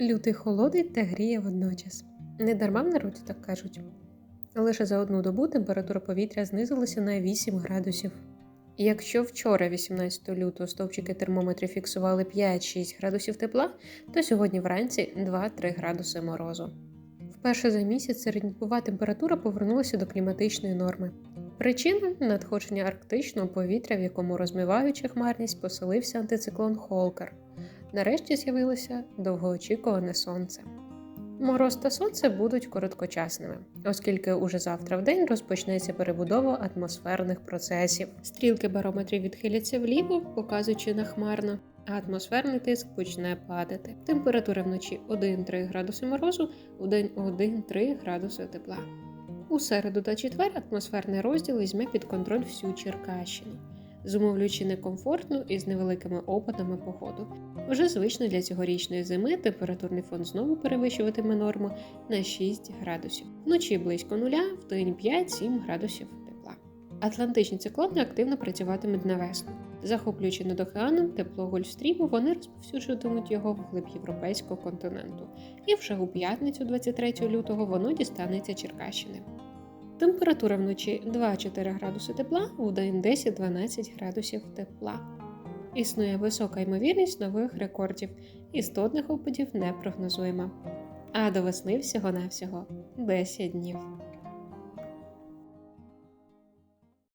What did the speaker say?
Лютий холодить та гріє водночас. Не дарма в народі так кажуть. Лише за одну добу температура повітря знизилася на 8 градусів. Якщо вчора, 18 лютого, стовпчики термометрів фіксували 5-6 градусів тепла, то сьогодні вранці 2-3 градуси морозу. Вперше за місяць середньовова температура повернулася до кліматичної норми. Причина надходження арктичного повітря, в якому розмиваючи хмарність, поселився антициклон Холкер. Нарешті з'явилося довгоочікуване сонце. Мороз та сонце будуть короткочасними, оскільки уже завтра в день розпочнеться перебудова атмосферних процесів. Стрілки барометрів відхиляться вліво, показуючи на хмарно, а атмосферний тиск почне падати. Температура вночі 1-3 градуси морозу, у день 1-3 градуси тепла. У середу та четвер атмосферний розділ візьме під контроль всю Черкащину, зумовлюючи некомфортну і з невеликими опадами погоду. Вже звично для цьогорічної зими температурний фон знову перевищуватиме норму на 6 градусів. Вночі близько нуля, в день 5-7 градусів тепла. Атлантичні циклони активно працюватимуть на весну. Захоплюючи над океаном тепло Гольфстріму, вони розповсюджуватимуть його вглиб європейського континенту. І вже у п'ятницю, 23 лютого, воно дістанеться Черкащини. Температура вночі 2-4 градуси тепла, у день 10-12 градусів тепла. Існує висока ймовірність нових рекордів, істотних опадів не прогнозуємо. А до весни всього-навсього 10 днів.